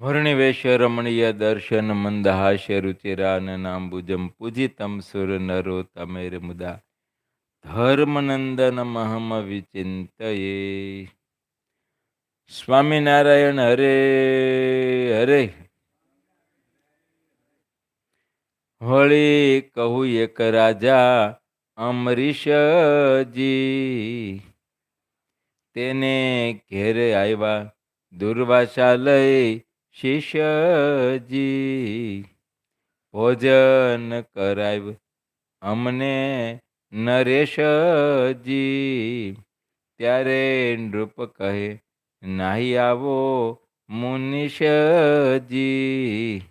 વર્ણિવેશ રમણીય દર્શન મંદહાશ રુચિરાનનાંબુજમ પૂજિતમ સુર નરો તમેર મુદા. ધર્મનંદન મહમ વિચિંતયે. સ્વામિનારાયણ હરે હરે. હોળી કહું એક રાજા અમરીશજી. તેને ઘેરે આવ્યા દુર્વાસા લઈ શિષ્યજી, ભોજન કરાવ અમને નરેશજી. ત્યારે નૃપ કહે, નાહી આવો મુનિષજી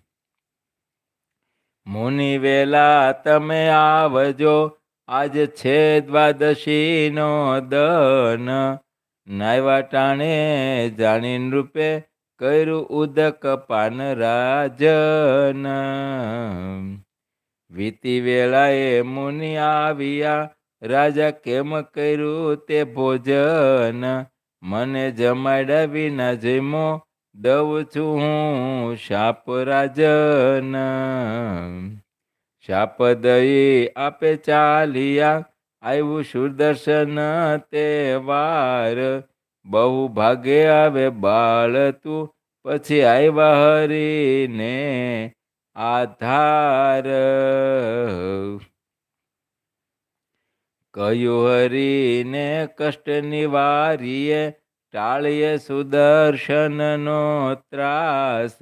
મુનિ વેલા તમે આવજો. આજ છે દ્વાદશીનો દન. નાયવા ટાણે જાણી નૃપે કર્યું ઉદક પાન રાજન. વીતી વેળાએ મુનિ આવ્યા, રાજા, કેમ કર્યું તે ભોજન? મને જમાડાવી વિના જમો દઉં છું હું શાપ રાજન. શાપ દઈ આપે ચાલિયા, આવ્યું સુદર્શન તે વાર. બહુ ભાગે આવે બાળ તું. પછી આવ્યા હરીને આધાર. કયું હરીને કષ્ટ નિવારીએ ટાળીએ સુદર્શનનો ત્રાસ.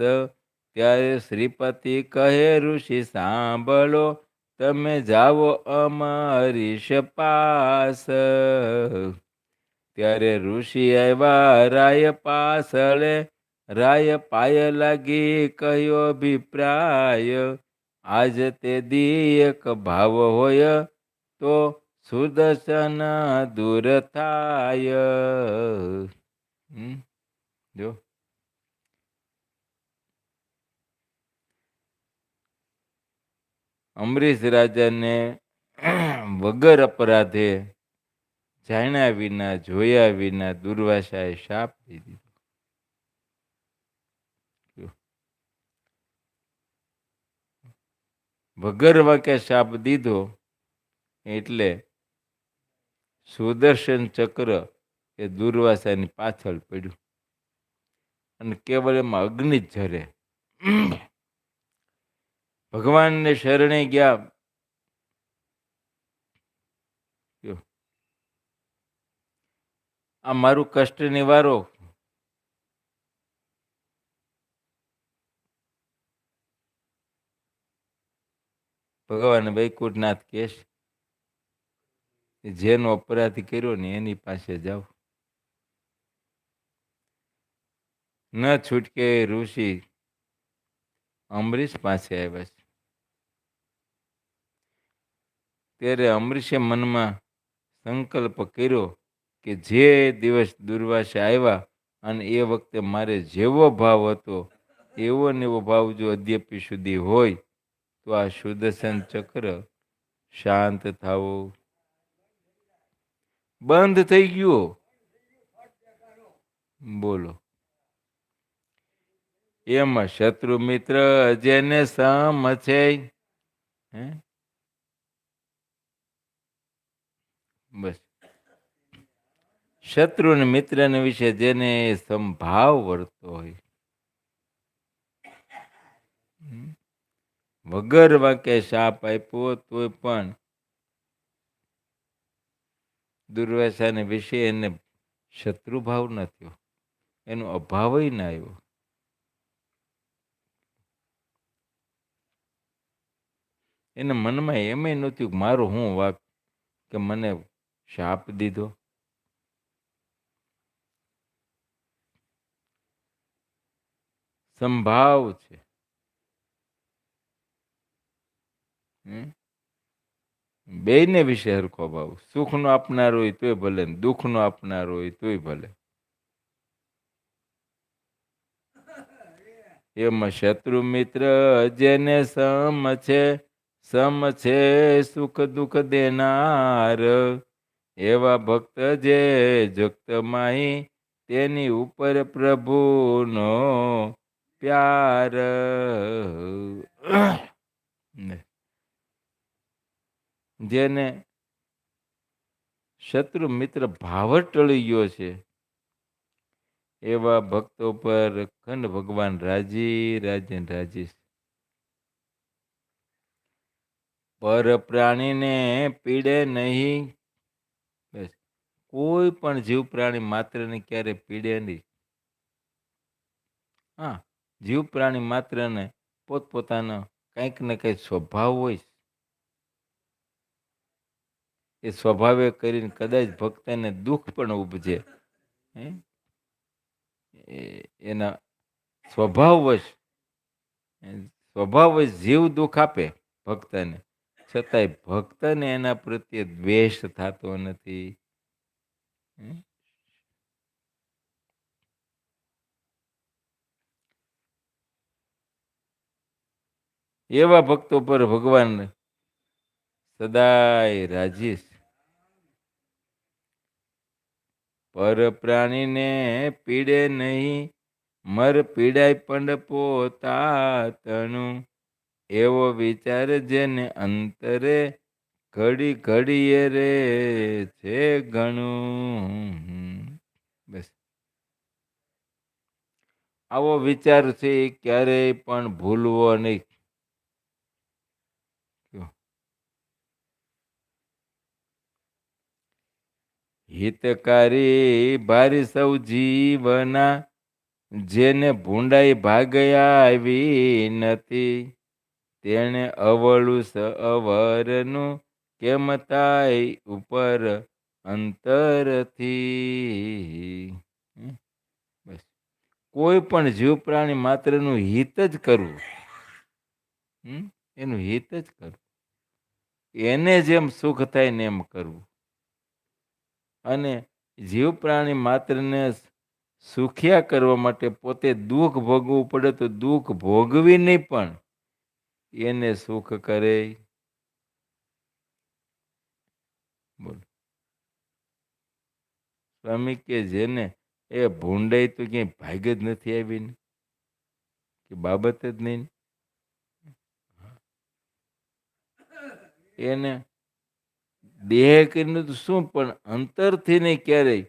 ત્યારે શ્રીપતિ કહે, ઋષિ, સાંભળો. તમે જાઓ અમારી પાસ. ત્યારે ઋષિ આવ્યા, રાય પાસળે રાય પાય લાગી કયો અભિપ્રાય, આજ તે દી એક ભાવ હોય, તો સુદર્શન દૂર થાય. જો. અમરીશ રાજાને વગર અપરાધે જાણ્યા વિના, જોયા વિના દુર્વાસાએ શાપ દીધી વગર વાકે શાપ દીધો એટલે સુદર્શન ચક્ર એ દુર્વાસાની પાછળ પડ્યું. અને કેવળ એમાં અગ્નિ જ ઝરે. ભગવાનને શરણે ગયા. આ મારું કષ્ટ નિવારો ભગવાન વૈકુંઠનાથ કેશ જેનો અપરાધ કર્યો ને એની પાસે જાઓ. ન છૂટકે ઋષિ અમરીશ પાસે આવ્યા છે. ત્યારે અમરીશે મનમાં સંકલ્પ કર્યો કે જે દિવસ દુર્વાસે આવ્યા અને એ વખતે મારે જેવો ભાવ હતો, એવો ને એવો ભાવ જો અદ્યપી સુધી હોય, તો આ સુદર્શન ચક્ર શાંત થાવો. બંધ થઈ ગયો. બોલો. એમાં શત્રુ મિત્ર જેને સમ છે બસ. શત્રુ અને મિત્રને વિશે જેને સંભાવ વર્તો હોય. વગર વાકે શાપ આપ્યો તોય પણ દુર્વાસાને વિશે એને શત્રુભાવ ન થયો. એનો અભાવ ના આવ્યો. એના મનમાં એમય નહોતું મારો હું વાક કે મને શાપ દીધો. સંભાવ છે. બેને વિશે હરખો ભાવ. સુખનો આપનાર હોય તોય ભલે દુઃખનો આપનાર હોય તોય ભલે. એમાં શત્રુ મિત્ર જેને સમ છે સમ છે સુખ દુઃખ દેનાર. એવા ભક્ત જે જગત માહી તેની ઉપર પ્રભુનો પ્યાર જેને શત્રુ મિત્ર ભાવ ટળી ગયો છે, એવા ભક્તો પર ખંડ ભગવાન રાજી, રાજે રાજી. પર પ્રાણીને પીડે નહીં. કોઈ પણ જીવ પ્રાણી માત્રને ક્યારે પીડે નહીં. હા જીવ પ્રાણી માત્રને પોતપોતાનો કંઈક ને કંઈક સ્વભાવ હોય એ સ્વભાવે કરીને કદાચ ભક્તને દુઃખ પણ ઉપજે એના સ્વભાવવશ સ્વભાવવશ જીવ દુઃખ આપે ભક્તને. છતાંય ભક્તને એના પ્રત્યે દ્વેષ થતો નથી એવા ભક્તો પર ભગવાન સદાય રાજીશ. પર પ્રાણીને પીડે નહીં, મર પીડાય પણ પોતા તણું એવો વિચાર જેને અંતરે ઘડી ઘડીએ રે છે ઘણું. બસ. આવો વિચાર છે એ ક્યારેય પણ ભૂલવો નહીં કયો. હિતકારી ભારી સૌ જીવના, જેને ભૂંડાઈ ભાગયા આવી નથી. તેણે અવળું સ અવરનું કેમ થાય ઉપર અંતરથી? બસ. કોઈ પણ જીવ પ્રાણી માત્રનું હિત જ કરવું. એનું હિત જ કરવું. એને જેમ સુખ થાય ને એમ કરવું. અને જીવ પ્રાણી માત્રને સુખિયા કરવા માટે પોતે દુઃખ ભોગવવું પડે તો દુઃખ ભોગવી નહીં પણ એને સુખ કરે. બોલો. સ્વામી કે જેને એ ભૂંડાઈ તો ક્યાંય ભાગ જ નથી આવી ને કે બાબત જ નહીં એને દેહ કરીને તો શું? પણ અંતરથી નહીં ક્યારેય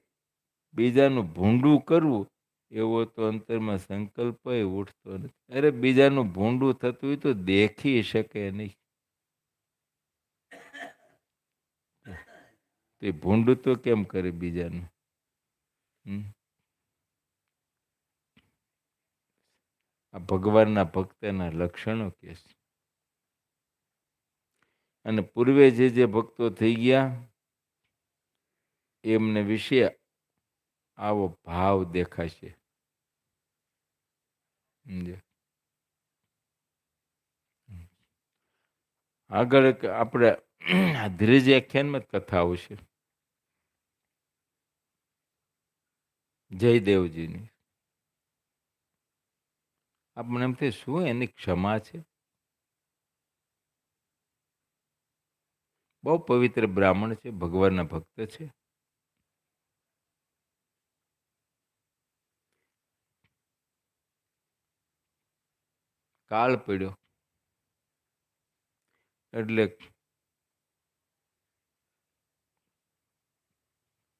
બીજાનું ભૂંડું કરવું, એવો તો અંતરમાં સંકલ્પ ઉઠતો નથી. અરે, બીજાનું ભૂંડું થતું હોય તો દેખી શકે નહીં. તે ભૂંડું તો કેમ કરે બીજાનું? આ ભગવાનના ભક્તના લક્ષણો કે છે અને પૂર્વે જે જે ભક્તો થઈ ગયા, એમને વિશે આવો ભાવ દેખાશે. આગળ આપણે ધીરજ આખ્યાનમાં કથા આવશે. જયદેવજીની આપણને એમ થાય, શું એની ક્ષમા છે? બહુ પવિત્ર બ્રાહ્મણ છે, ભગવાનના ભક્ત છે. કાળ પડ્યો. એટલે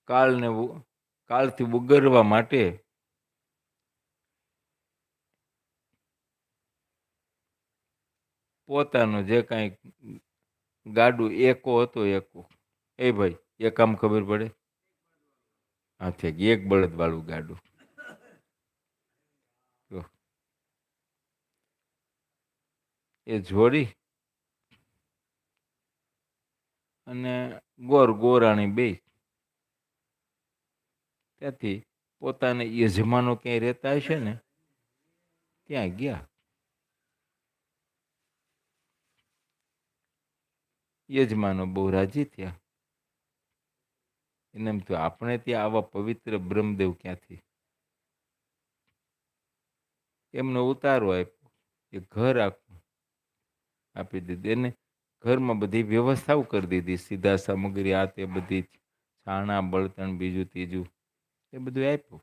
કાળને કાળથી ઉગરવા માટે પોતાનું જે કાંઈ ગાડું એકો હતો એકો. એ ભાઈ એ કામ ખબર પડે? હા, ઠીક. એક બળદ વાળું ગાડું એ જોડી. અને ગોર ગોરાણી બે ત્યાંથી પોતાને યજમાનો ક્યાંય રહેતા હશે ને? ત્યાં ગયા. યજમાનો બહુ રાજી થયા. એને એમ થયું, આપણે ત્યાં આવા પવિત્ર બ્રહ્મદેવ ક્યાંથી? એમનો ઉતારો આપ્યો એ ઘર આખું આપી દીધું. એને ઘરમાં બધી વ્યવસ્થાઓ કરી દીધી, સીધા સામગ્રી, આ તે બધી છાણા, બળતણ, બીજું ત્રીજું, એ બધું આપ્યું.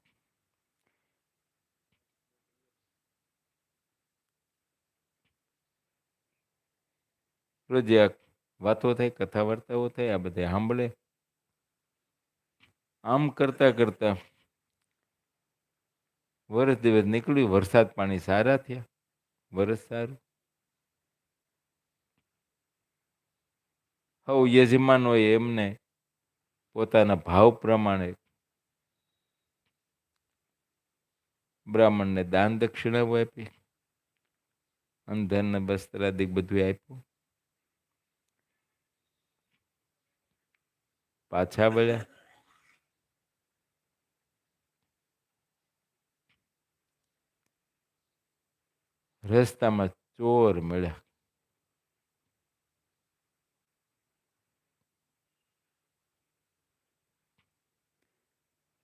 રોજે વાતો થાય કથા વાર્તાઓ થાય આ બધા સાંભળે. આમ કરતા કરતા વરસ દિવસ નીકળ્યું, વરસાદ પાણી સારા થયા, વરસ સારું. હવ હોય એમને પોતાના ભાવ પ્રમાણે બ્રાહ્મણને દાન દક્ષિણાઓ આપી, અંધરને વસ્ત્રાદિક બધું આપ્યું. પાછા વળ્યા. રસ્તામાં ચોર મળ્યા.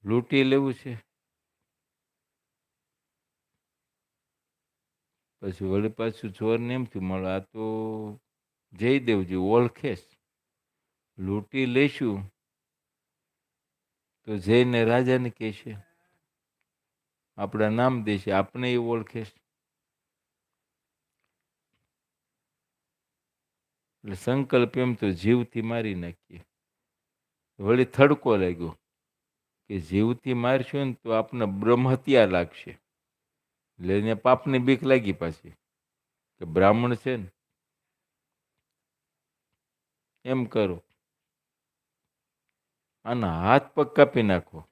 લૂંટી લેવું છે. પછી વળી પાછું ચોરને એમ થયું મળે આ તો જયદેવજી ઓળખેશ લૂંટી લઈશું તો જઈને રાજાને કહેશે આપણા નામ દેશે આપણે એ ઓળખે એટલે સંકલ્પ એમ તો જીવથી મારી નાખીએ. વળી થડકો લાગ્યો કે જીવથી મારશું ને તો આપને બ્રહ્મહત્યા લાગશે. એટલે એને પાપની બીક લાગી પાછી કે બ્રાહ્મણ છે ને, એમ કરો. આના હાથ પગ કાપી નાખો.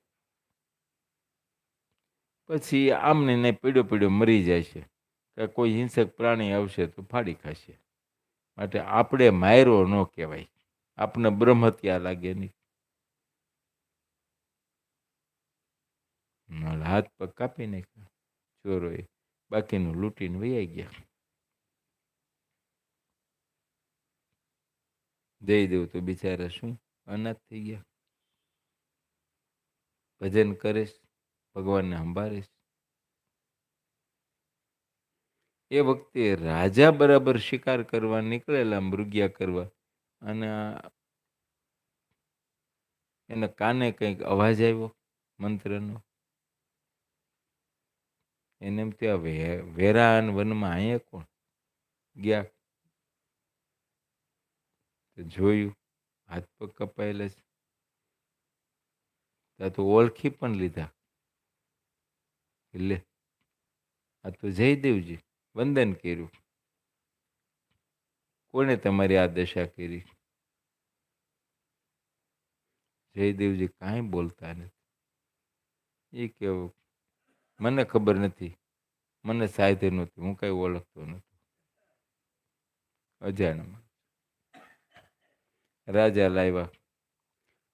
પછી આમને ને પીડો પીડો મરી જાય છે. કે કોઈ હિંસક પ્રાણી આવશે તો ફાડી ખાશે. માટે આપણે માયરો ન કહેવાય. આપને બ્રહ્મત્યા લાગે નહીં. હાથ પગ કાપી નાખ્યા. ચોરોએ બાકીનું લૂંટીને વૈયા ગયા. જયદેવ તો બિચારા શું અનાથ થઈ ગયા. ભજન કરીશ, ભગવાનને સંભાળીશ. એ વખતે રાજા બરાબર શિકાર કરવા, નીકળેલા મૃગ્યા કરવા અને એના કાને કંઈક અવાજ આવ્યો મંત્રનો? એને એમ ત્યાં વેરાન વનમાં અહીંયા કોણ ગયા? જોયું, હાથ પગ કપાયેલા છે. ત્યાં તો ઓળખી પણ લીધા. એટલે આ તો જયદેવજી, વંદન કર્યું. કોને તમારી આ દશા કરી? જયદેવજી કાંઈ બોલતા નથી. એ કેવું મને ખબર નથી. મને સાહિત્ય નહોતી હું કાંઈ ઓળખતો નહોતો અજાણમાં રાજા લાવ્યા.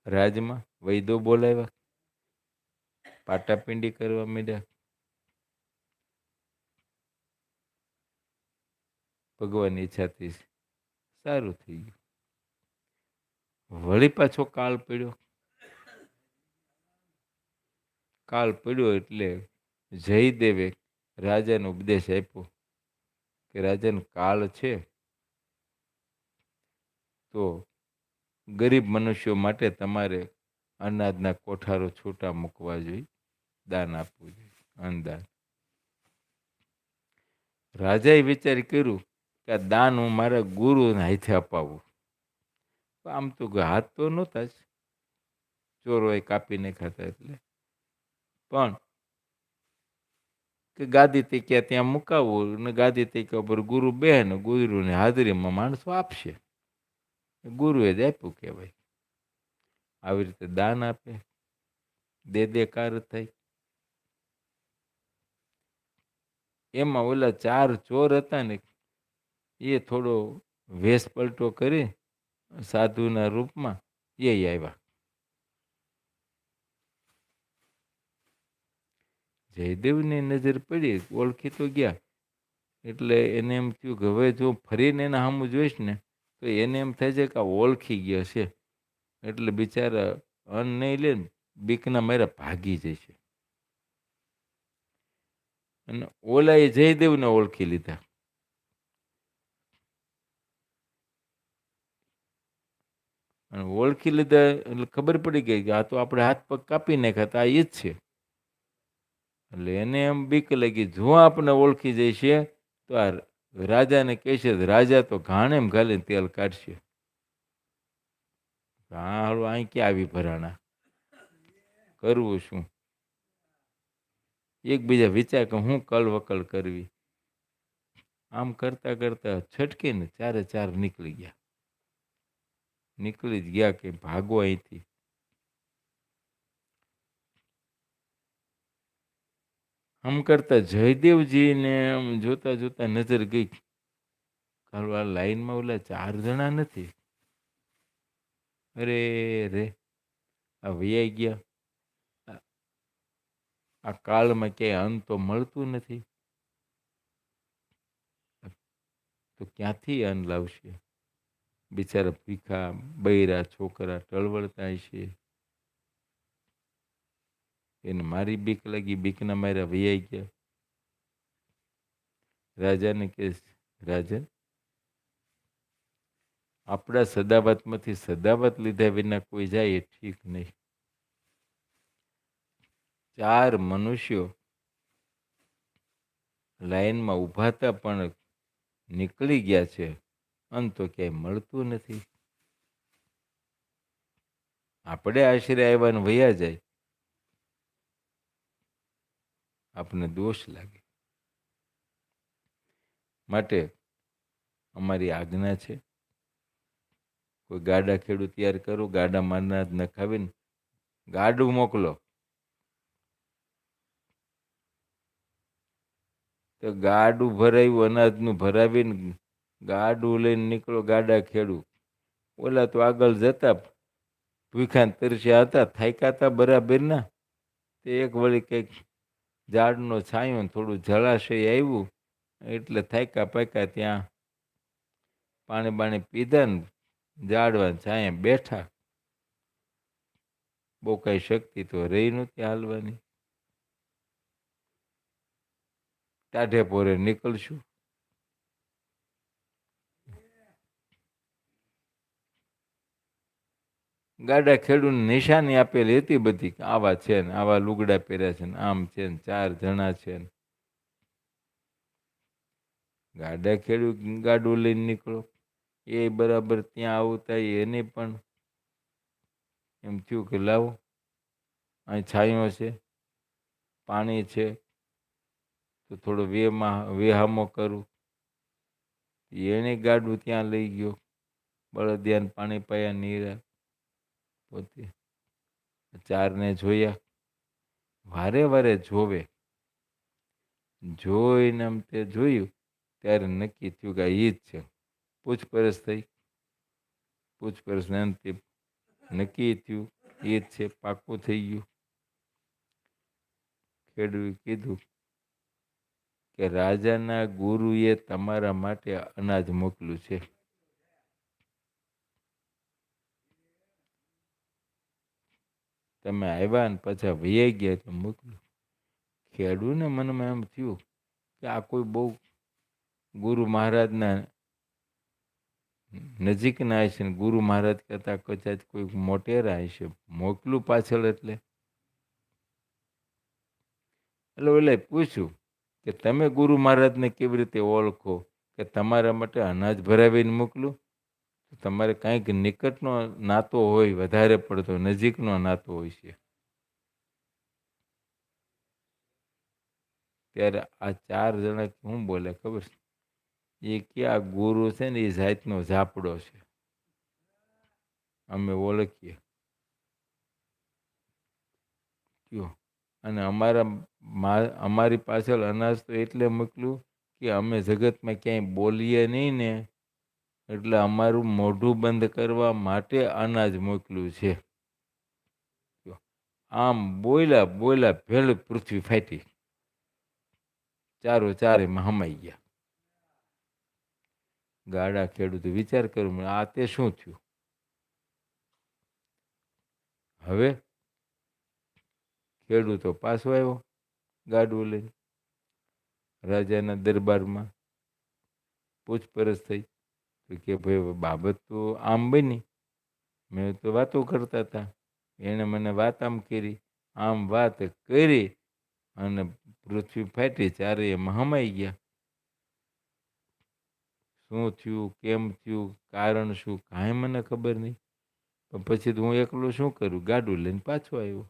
રાજમાં વૈદો બોલાવ્યા. પાટાપિંડી કરવા માંડ્યા. ભગવાનની ઈચ્છાથી સારું થઈ ગયું. વળી પાછો કાળ પડ્યો. કાળ પડ્યો એટલે જયદેવે રાજાને ઉપદેશ આપ્યો કે રાજાને કાળ છે. તો ગરીબ મનુષ્યો માટે તમારે અનાજના કોઠારો છૂટા મૂકવા જોઈએ. દાન આપવું જોઈએ અન્નદાન રાજાએ વિચાર કર્યું કે આ દાન હું મારા ગુરુને હાથે અપાવું. આમ તો હાથ તો નહોતા જ. ચોરોએ કાપીને ખાતા એટલે. પણ કે ગાદી તૈક્યા ત્યાં મુકાવવું અને ગાદી તૈક્યા ઉપર ગુરુ બે ને ગુરુને હાજરીમાં માણસો આપશે. ગુરુએ જ આપ્યું કહેવાય. આવી રીતે દાન આપે. દે દેકાર થાય. એમાં ઓલા ચાર ચોર હતા ને, એ થોડો વેશ પલટો કરી સાધુના રૂપમાં એ આવ્યા. જયદેવની નજર પડી, ઓળખી તો ગયા. એટલે એને એમ થયું કે હવે જો ફરીને એના સામું જોઈશ ને, તો એને એમ થાય છે કે આ ઓળખી ગયા છે. એટલે બિચારા અન્ન નહીં લે બીકના મારા ભાગી જશે. અને ઓલાએ જયદેવને ઓળખી લીધા. અને ઓળખી લીધા એટલે ખબર પડી ગઈ કે આ તો આપણે હાથ પગ કાપી નાખ્યા આ એ જ છે. એટલે એને એમ બીક લાગી, જો આપણે ઓળખી જઈશે તો આ રાજાને કહેશે રાજા તો ઘાણે એમ ઘાલીને તેલ કાઢશે. હા, હાલો અહીં ક્યાં આવી ભરાણા? કરવું શું? એકબીજા વિચાર કે હું કલ વકલ કરવી. આમ કરતા કરતા છટકીને ચારે ચાર નીકળી ગયા. નીકળી જ ગયા કે ભાગો અહીંથી. આમ કરતા જયદેવજીને આમ જોતા જોતા નજર ગઈ. કાલવા લાઈનમાં ઓલા ચાર જણા નથી. અરે રે, આ વૈયા ગયા. આ કાળમાં ક્યાંય અંત તો મળતું નથી. તો ક્યાંથી અન્ન લાવશે? બિચારા ભીખા, બૈરા છોકરા ટળવળતા છે એને મારી બીક લાગી, બીકના માર્યા વૈયાઈ ગયા. રાજાને કે રાજન આપણા સદાવતમાંથી સદાવત લીધા વિના કોઈ જાય એ ઠીક નહીં. ચાર મનુષ્યો લાઈનમાં ઊભા હતા પણ નીકળી ગયા છે અંત તો ક્યાંય મળતું નથી. આપણે આશરે આવ્યા વયા જાય. આપને દોષ લાગે. માટે અમારી આજ્ઞા છે, કોઈ ગાડા ખેડૂત તૈયાર કરો, ગાડા મારનાર નખાવીને ગાડું મોકલો. તો ગાડું ભરાયું, અનાજનું ભરાવીને ગાડું લઈને નીકળો, ગાડા ખેડું. ઓલા તો આગળ જતા, ભૂખાન તરસ્યા હતા થાયકા હતા બરાબરના. તે એક વળી કંઈક ઝાડનો છાંયો થોડું જળાશય આવ્યું એટલે થાયકા પાયકા ત્યાં પાણી બાણી પીધા ને ઝાડવા છાંયા બેઠા. બહુ કાંઈ શક્તિ તો રહી નહોતી હાલવાની. ટાઢે પોરે, નીકળશું. ગાડા ખેડૂને નિશાની આપેલી હતી બધી આવા છે ને, આવા લુગડા પહેર્યા છે ને, આમ છે ને, ચાર જણા છે ને. ગાડા ખેડૂત ગાડું લઈને નીકળો. એ બરાબર ત્યાં આવતા એને પણ એમ થયું કે લાવો. અહીં છાંયો છે, પાણી છે. તો થોડો વેમાં વેહામો કરું. એણે ગાડું ત્યાં લઈ ગયો. બળદિયાને પાણી પાયા નીરા. પોતે ચારને જોયા. વારે વારે જોવે. જોઈને આમ તે જોયું, ત્યારે નક્કી થયું કે એ જ છે. પૂછપરછ થઈ. પૂછપરછ અંતે નક્કી થયું એ જ છે, પાકું થઈ ગયું. ખેડૂએ કીધું કે રાજાના ગુરુએ તમારા માટે અનાજ મોકલ્યું છે? તમે આવ્યા ને પાછા વૈયા ગયા તો મોકલ્યું. ખેડૂને મનમાં એમ થયું કે આ કોઈ બહુ ગુરુ મહારાજના નજીકના હશે ને ગુરુ મહારાજ કરતા કદાચ કોઈ મોટેરા હશે. મોકલું પાછળ એટલે. એટલે ઓલે પૂછ્યું કે તમે ગુરુ મહારાજને કેવી રીતે ઓળખો કે તમારા માટે અનાજ ભરાવીને મોકલું? તમારે કાંઈક નિકટનો નાતો હોય, વધારે પડતો, નજીકનો નાતો હોય છે. ત્યારે આ ચાર જણા શું બોલે, ખબર? છે એ કે આ ગુરુ છે ને એ જાતનો ઝાપડો છે. અમે ઓળખીએ. અને અમારા અમારી પાછળ અનાજ તો એટલે મોકલ્યું કે અમે જગતમાં ક્યાંય બોલીએ નહીં ને. એટલે અમારું મોઢું બંધ કરવા માટે અનાજ મોકલ્યું છે. આમ બોલ્યા બોયલા ભેળ પૃથ્વી ફાટી. ચારો ચારે હમાઈ ગયા. ગાડા ખેડૂતો વિચાર કર્યો આ તે શું થયું? હવે ખેડૂતો પાછો આવ્યો. ગાડું લઈ રાજાના દરબારમાં પૂછપરછ થઈ કે ભાઈ બાબત તો આમ બની. મેં તો વાતો કરતા હતા એણે મને વાત આમ કરી, આમ વાત કરી અને પૃથ્વી ફાટી ચારે એમાં હમાઈ ગયા. શું થયું, કેમ થયું, કારણ શું, કાંઈ મને ખબર નહીં. પણ પછી તો હું એકલો શું કરું? ગાડું લઈને પાછો આવ્યો.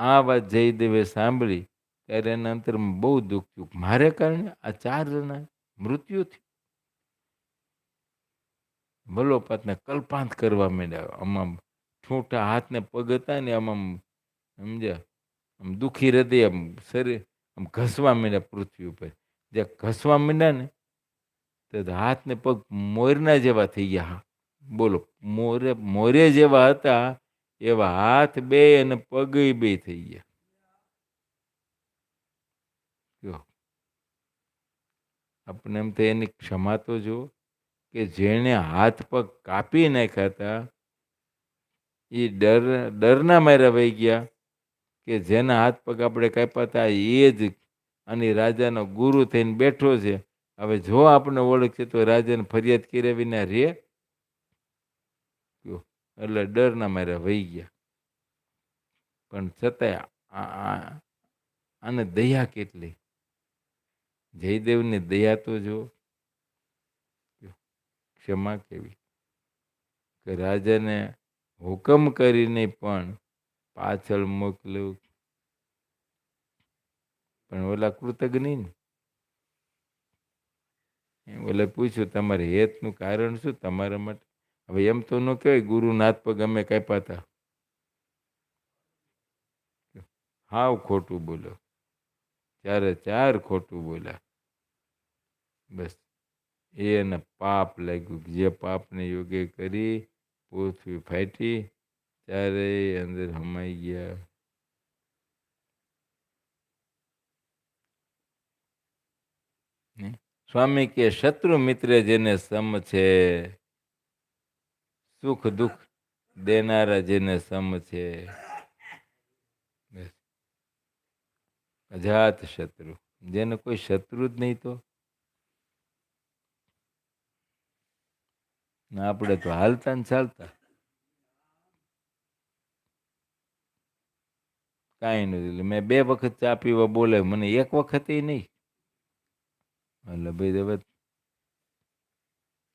આ વાત જયદેવે સાંભળી ત્યારે એના અંતરમાં બહુ દુઃખ થયું. મારે કારણે આ ચાર જણા મૃત્યુ થયું. મલોપાતને કલ્પાંત કરવા માંડ્યા. આમાં ઠૂંઠા હાથને પગ હતા ને આમાં સમજ્યા? આમ દુઃખી હૃદય, આમ શરીર, આમ ઘસવા માંડ્યા પૃથ્વી ઉપર. જે ઘસવા માંડ્યા ને, તો હાથ ને પગ મોરના જેવા થઈ ગયા. બોલો, મોરે મોરે જેવા હતા એવા હાથ બે અને પગ બે થઈ ગયા. કયો આપણે એમ તો એની ક્ષમા તો જો કે જેણે હાથ પગ કાપી નાખ્યા હતા એ ડર, ડરના માર્યા વહી ગયા કે જેના હાથ પગ આપણે કાપ્યા હતા એ જ અને રાજાનો ગુરુ થઈને બેઠો છે. હવે જો આપણે ઓળખશે તો રાજાને ફરિયાદ કર્યા વિના રે. એટલે ડરના માર્યા વહી ગયા. પણ છતાંય આને દયા કેટલી? જયદેવની દયા તો જો ક્ષમા કેવી? કે રાજાને હુકમ કરીને પણ પાછળ મોકલ્યું. પણ ઓલા કૃતજ્ઞ ને ઓલે પૂછ્યું, તમારે હેતનું કારણ શું? તમારા માટે હવે એમ તો ન કહેવાય, ગુરુનાથ પગ અમે કાપ્યા હતા હાવ ખોટું બોલો ચારે ચાર ખોટું બોલ્યા. બસ એને પાપ લાગ્યું. જે પાપને યોગે કરી, પૃથ્વી ફાટી ત્યારે અંદર હમાઈ ગયા. સ્વામી કે, શત્રુ મિત્ર જેને સમ છે સુખ દુઃખ દેનારા જેને સમ છે. અજાત શત્રુ. જેને કોઈ શત્રુ જ નહીં તો? આપણે તો હાલતા ને ચાલતા. કાંઈ નથી. મેં બે વખત ચા પીવા બોલે, મને એક વખત નહીં. એટલે ભાઈ, હવે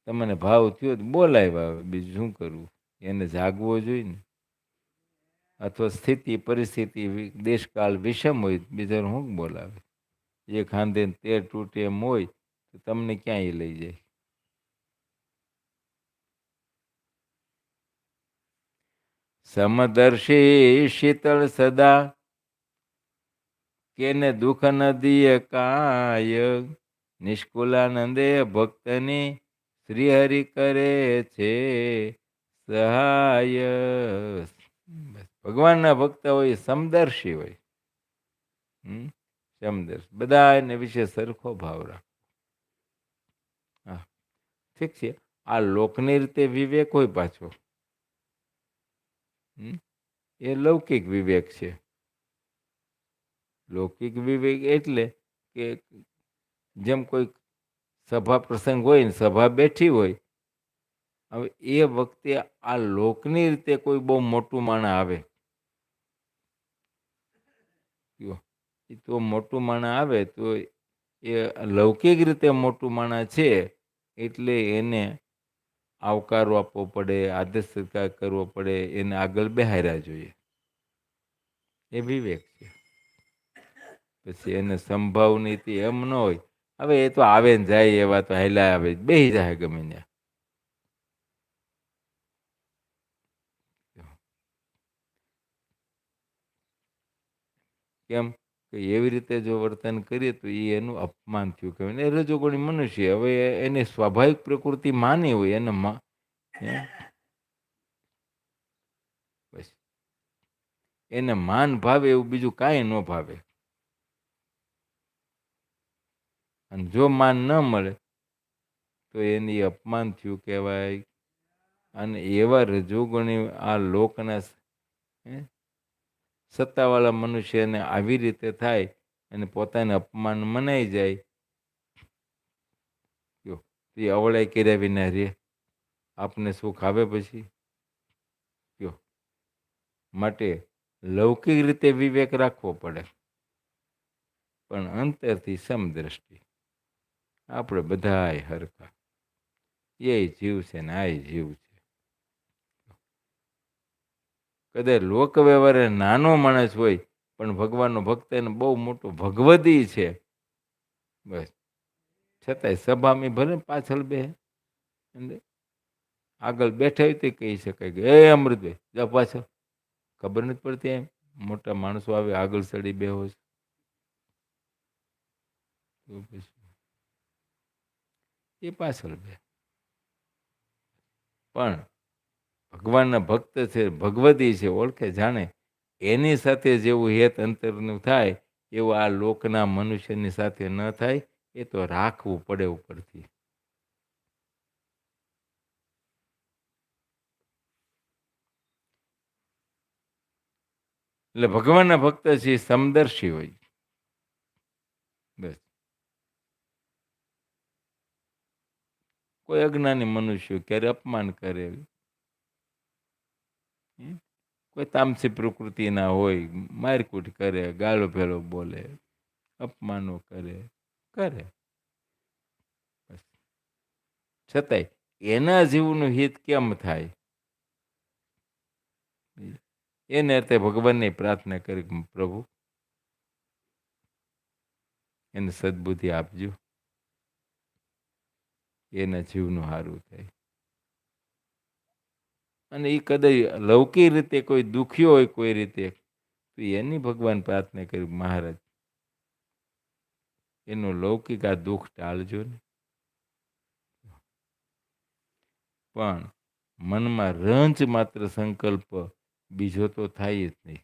તમને ભાવ થયો બોલાવ્યા બીજું શું કરવું? એને જાગવો જોઈએ ને. અથવા સ્થિતિ, પરિસ્થિતિ દેશકાલ વિષમ હોય બીજાને શું બોલાવે? એ ખાંધે તે તૂટે એમ હોય તો તમને ક્યાંય લઈ જાય? સમદર્શી શીતળ સદા કેને દુઃખ નદીએ કાય? નિષ્કુલાનંદે ભક્તની શ્રીહરિ કરે છે સહાય. ભગવાનના ભક્ત હોય, સમદર્શી હોય. સમદર્શ. બધા એને વિશે સરખો ભાવ રાખો. ઠીક છે. આ લોકની રીતે વિવેક હોય પાછો. એ લૌકિક વિવેક છે. લૌકિક વિવેક એટલે કે જેમ કોઈ સભા પ્રસંગ હોય ને સભા બેઠી હોય, હવે એ વખતે આ લોકની રીતે કોઈ બહુ મોટું માણા આવે. એ તો મોટું માણા આવે તો એ લૌકિક રીતે મોટું માણા છે, એટલે એને આવકારો આપવો પડે આદર સત્કાર કરવો પડે, એને આગળ બેહાર્યા જોઈએ. એ વિવેક છે. પછી એને સંભાવનીતિ એમ ન હોય હવે એ તો આવે ને જાય એવા તો હેલા આવે, બેહી જાય ગમે ત્યાં. કેમ કે એવી રીતે જો વર્તન કરીએ તો એ એનું અપમાન થયું કહેવાય. ને રજોગુણી મનુષ્ય, હવે એને સ્વાભાવિક પ્રકૃતિ માની હોય એને બસ. એને માન ભાવે એવું બીજું કાંઈ ન ભાવે. અને જો માન ન મળે, તો એની અપમાન થયું કહેવાય. અને એવા રજોગુણી આ લોકના સત્તાવાળા મનુષ્યને આવી રીતે થાય અને પોતાને અપમાન મનાઈ જાય. એ અવળાઈ કર્યા વિના રે આપને સુખ આવે પછી? કયો માટે લૌકિક રીતે વિવેક રાખવો પડે. પણ અંતરથી સમદ્રષ્ટિ. આપણે બધાય હરખા. એ જીવ છે ને આ જીવ છે. કદાચ લોક વ્યવહારે નાનો માણસ હોય, પણ ભગવાનનો ભક્ત એને બહુ મોટો ભગવદી છે. બસ. છતાંય સભામાં ભલે પાછળ બે. આગળ બેઠા હોય તે કહી શકાય કે, એ અમૃતભાઈ જા પાછળ. ખબર નથી પડતી એમ. મોટા માણસો આવે, આગળ ચડી બેહો છે. પછી એ પાછળ બે. પણ ભગવાનના ભક્ત છે ભગવતી છે, ઓળખે, જાણે. એની સાથે જેવું હેત અંતરનું થાય, એવું આ લોકના મનુષ્યની સાથે ન થાય, એ તો રાખવું પડે ઉપરથી. એટલે ભગવાનના ભક્ત છે સમદર્શી હોય બસ કોઈ અજ્ઞાની મનુષ્ય ક્યારે અપમાન કરે કોઈ તામસી પ્રકૃતિના હોય, મારકૂટ કરે, ગાળો ભેળો બોલે, અપમાનો કરે કરે. છતાંય એના જીવનું હિત કેમ થાય? એને અર્થે ભગવાનની પ્રાર્થના કરી પ્રભુ, એને સદબુદ્ધિ આપજો. એના જીવનું સારું થાય. અને એ કદાચ લૌકિક રીતે કોઈ દુખ્યો હોય કોઈ રીતે, તો એની ભગવાન પ્રાર્થના કરી, મહારાજ, એનું લૌકિક આ દુઃખ ટાળજો ને. પણ મનમાં રંજ માત્ર સંકલ્પ બીજો તો થાય જ નહીં.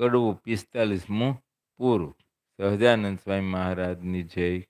કડવું પિસ્તાલીસમું પૂરું. સહજાનંદ સ્વામી મહારાજની જય.